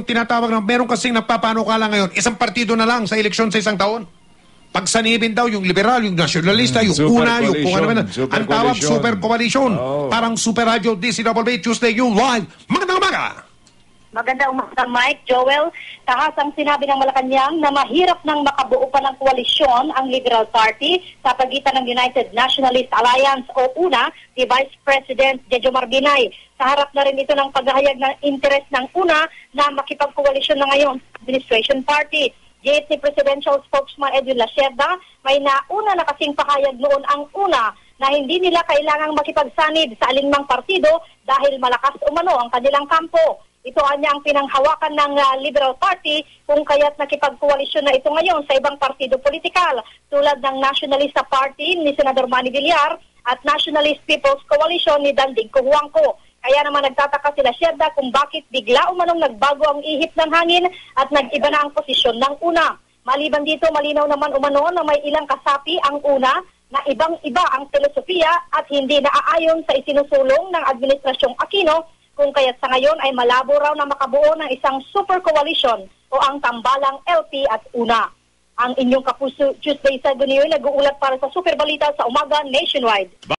Yung tinatawag na meron kasing napapanukala ngayon, isang partido na lang sa eleksyon sa isang taon. Pagsanibin daw yung liberal, yung nationalista, yung super una, yung kung ano man. Ang tawag, coalition. super coalition. Oo. Parang Super Radio DCWB Tuesday yung live. Magandang umaga! Maganda umaga, Mike. Joel, tahasang sinabi ng Malacanang na mahirap nang makabuo pa ng koalisyon ang Liberal Party sa pagitan ng United Nationalist Alliance o UNA si Vice President Jejo Marbinay. Sa harap na rin ito ng paghahayag ng interes ng UNA na makipagkoalisyon na ngayon Administration Party. Ni Presidential Spokesman Edwin Lacerda, may nauna na kasing pahayag noon ang UNA na hindi nila kailangang makipagsanib sa alinmang partido dahil malakas umano ang kanilang kampo. Ito anya ang pinanghawakan ng ah, Liberal Party kung kaya't nakipagkoalisyon na ito ngayon sa ibang partido politikal tulad ng Nationalista Party ni Senador Manny Villar at Nationalist People's Coalition ni Dandig Cojuangco. Kaya naman nagtataka sila Sherda kung bakit bigla umanong nagbago ang ihip ng hangin at nag-iba na ang posisyon ng una. Maliban dito, malinaw naman umano na may ilang kasapi ang una na ibang-iba ang filosofiya at hindi naaayon sa isinusulong ng Administrasyong Aquino kung kaya't sa ngayon ay malabo raw na makabuo ng isang super coalition o ang tambalang LP at una. Ang inyong kapuso Tuesday sa Gunyo nag-uulat para sa Super Balita sa umaga nationwide.